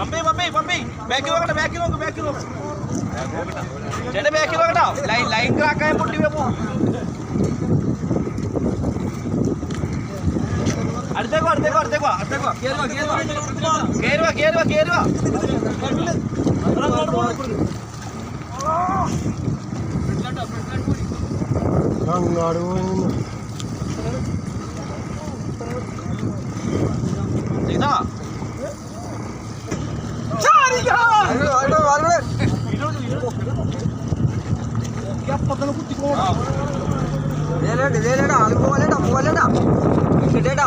പമ്പി പമ്പി പമ്പി ബാക്കി നോക്കട്ടെ ബാക്കി നോക്ക് ബാക്കി നോക്ക് ചേട്ടൻ ബാക്കി നോക്കട്ടോ ലൈൻ ലൈൻ ക്രാക്കായ പൊട്ടി പോ അടുത്തേക്കോ അടുത്തേക്കോ അടുത്തേക്കോ അടുത്തേക്ക് വാ, അടുത്തേക്ക് വാ. കേറി വാ, കേറി വാ. കേറി വാ, കേറി വാ, കേറി വാ. അങ്ങാട് പോയി വേലടാ വേലടാ അത് പോലെടാ പോലെടാ കിട്ടേടാ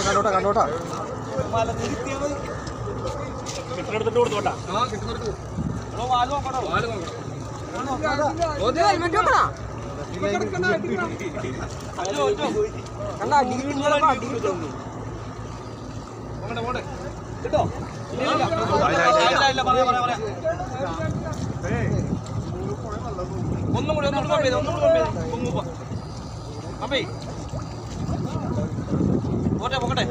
കണ്ടോട്ടാ കണ്ടോട്ടാ മല നിർത്തിയാ മതി. എടോ, വാൽ നോക്കണോ? ഹെൽമെറ്റ് ഒറ്റോ. കണ്ടാ അടി കിട്ടും. ഒന്നും കൂടി ഒന്നും കൂടി ഒന്നും കൂടി പമ്പ് ചെയ്ത്. പോ. പമ്പ് ചെയ്യ്. പോട്ടെ പോകട്ടെ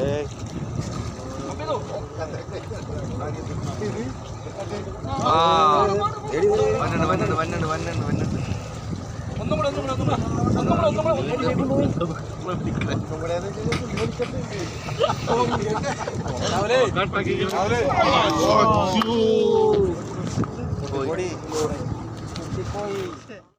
ഒന്നും കൂടി ഒന്നും കൂടി ഒന്നും കൂടി. ഒന്നും കൂടി ഒന്നും കൂടി പോയി